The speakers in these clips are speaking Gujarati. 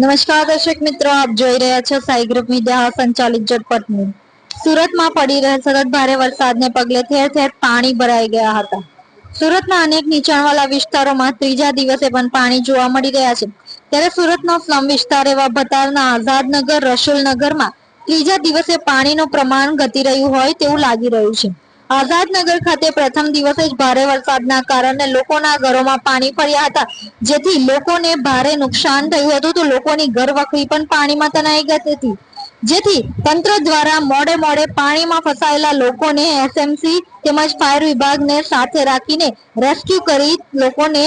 નમસ્કાર દર્શક મિત્રો, આપ જોઈ રહ્યા છો સાઈ ગ્રુપ મીડિયા સંચાલિત ઝટપટ ન્યૂઝ. સુરતમાં પડી રહેલ સતત ભારે વરસાદને પગલે ઠેર ઠેર પાણી ભરાઈ ગયા હતા. સુરતના અનેક નીચાણવાળા વિસ્તારોમાં ત્રીજા દિવસે પણ પાણી જોવા મળી રહ્યા છે. ત્યારે સુરતનો સ્લમ વિસ્તાર એવા ભતારના આઝાદનગર, રસુલનગરમાં ત્રીજા દિવસે પાણીનું પ્રમાણ ઘટી રહ્યું હોય તેવું લાગી રહ્યું છે. આઝાદનગર ખાતે પ્રથમ દિવસે જ ભારે વરસાદના કારણે લોકોના ઘરોમાં પાણી ફર્યા હતા. જેથી લોકોને ભારે નુકસાન થયું હતું તો લોકોની ઘરવખરી પણ પાણીમાં તણાઈ ગઈ હતી. જેથી તંત્ર દ્વારા મોડે મોડે પાણીમાં ફસાયેલા લોકોને એસએમસી તેમજ ફાયર વિભાગને સાથે રાખીને રેસ્ક્યુ કરી લોકોને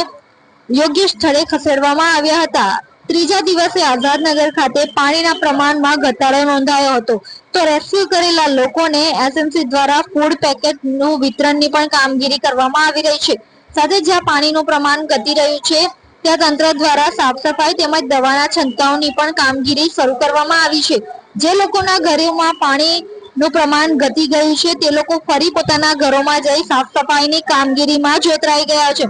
યોગ્ય સ્થળે ખસેડવામાં આવ્યા હતા. ત્રીજા દિવસે આઝાદનગર ખાતે પાણીના પ્રમાણમાં ઘટાડો નોંધાયો હતો. તો રેસ્ક્યુ કરેલા લોકોને એસએમસી દ્વારા ફૂડ પેકેટનું વિતરણની પણ કામગીરી કરવામાં આવી રહી છે. સાથે જ્યાં પાણીનું પ્રમાણ ઘટી રહ્યું છે, ત્યાં તંત્ર દ્વારા સાફ સફાઈ તેમજ દવાના છંટકાવની પણ કામગીરી શરૂ કરવામાં આવી છે. જે લોકોના ઘરોમાં પાણીનું પ્રમાણ ઘટી ગયું છે, તે લોકો ફરી પોતાના ઘરોમાં જઈ સાફ સફાઈની કામગીરીમાં જોતરાઈ ગયા છે.